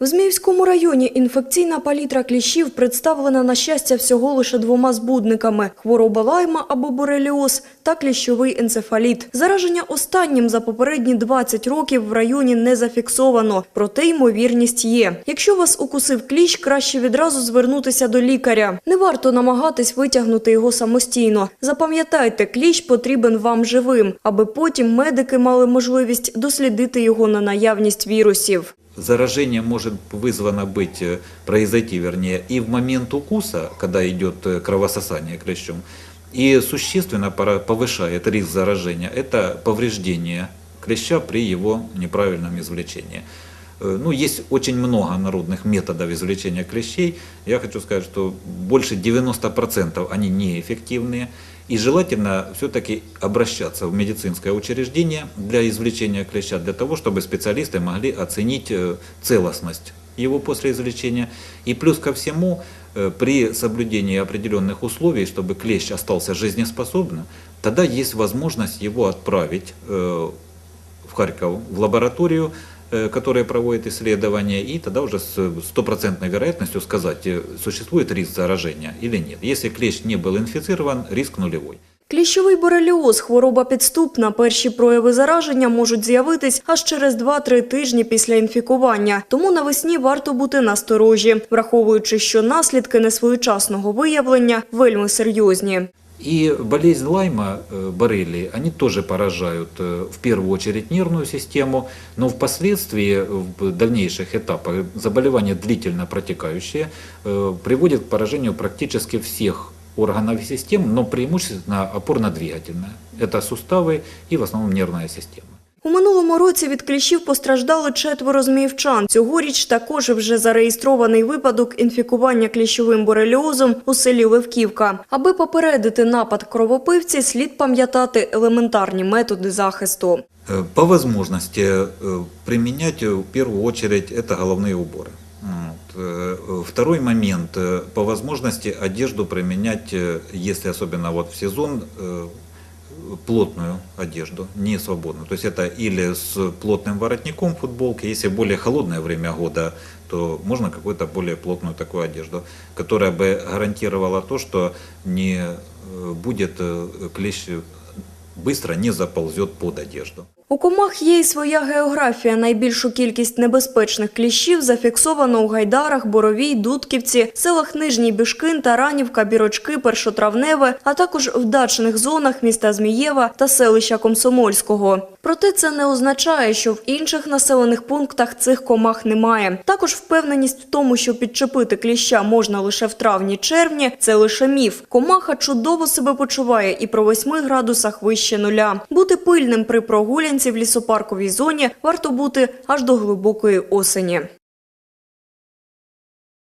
В Зміївському районі інфекційна палітра кліщів представлена на щастя всього лише двома збудниками – хвороба лайма або бореліоз та кліщовий енцефаліт. Зараження останнім за попередні 20 років в районі не зафіксовано, проте ймовірність є. Якщо вас укусив кліщ, краще відразу звернутися до лікаря. Не варто намагатись витягнути його самостійно. Запам'ятайте, кліщ потрібен вам живим, аби потім медики мали можливість дослідити його на наявність вірусів. Заражение может вызвано быть, э, произойти, вернее, и в момент укуса, когда идет э, кровососание клещом, и существенно повышает риск заражения. Это повреждение клеща при его неправильном извлечении. Э, Ну, есть очень много народных методов извлечения клещей. Я хочу сказать, что больше 90% они неэффективные. И желательно все-таки обращаться в медицинское учреждение для извлечения клеща, для того, чтобы специалисты могли оценить э, целостность его после извлечения. И плюс ко всему, э, при соблюдении определенных условий, чтобы клещ остался жизнеспособным, тогда есть возможность его отправить э, в Харьков в лабораторию, э, которая проводит исследования, и тогда уже с стопроцентной вероятностью сказать, э, существует риск заражения или нет. Если клещ не был инфицирован, риск нулевой. Кліщовий бореліоз – хвороба підступна. Перші прояви зараження можуть з'явитись аж через 2-3 тижні після інфікування. Тому навесні варто бути насторожі, враховуючи, що наслідки несвоєчасного виявлення вельми серйозні. И болезнь Лайма, э, боррелии, они тоже поражают э, в первую очередь нервную систему, но впоследствии, в дальнейших этапах, заболевание длительно протекающее э, приводит к поражению практически всех органов и систем, но преимущественно опорно-двигательное. Это суставы и в основном нервная система. У минулому році від кліщів постраждали четверо зміївчан. Цьогоріч також вже зареєстрований випадок інфікування кліщовим бореліозом у селі Левківка. Аби попередити напад кровопивці, слід пам'ятати елементарні методи захисту. Э, По возможности э, применять э, в первую очередь это головные уборы. Вот. Э, Второй момент, э, по возможности одежду применять, э, если особенно вот в сезон, э, плотную одежду, не свободную. То есть это или с плотным воротником футболки, если более холодное время года, то можно какую-то более плотную такую одежду, которая бы гарантировала то, что не э, будет э, клещ быстро не заползет под одежду. У комах є й своя географія. Найбільшу кількість небезпечних кліщів зафіксовано у Гайдарах, Боровій, Дудківці, селах Нижній Бішкин, Таранівка, Бірочки, Першотравневе, а також в дачних зонах міста Змієва та селища Комсомольського. Проте це не означає, що в інших населених пунктах цих комах немає. Також впевненість в тому, що підчепити кліща можна лише в травні-червні – це лише міф. Комаха чудово себе почуває і про 8 градусах вище нуля. Бути пильним при прогулянці в лісопарковій зоні варто бути аж до глибокої осені.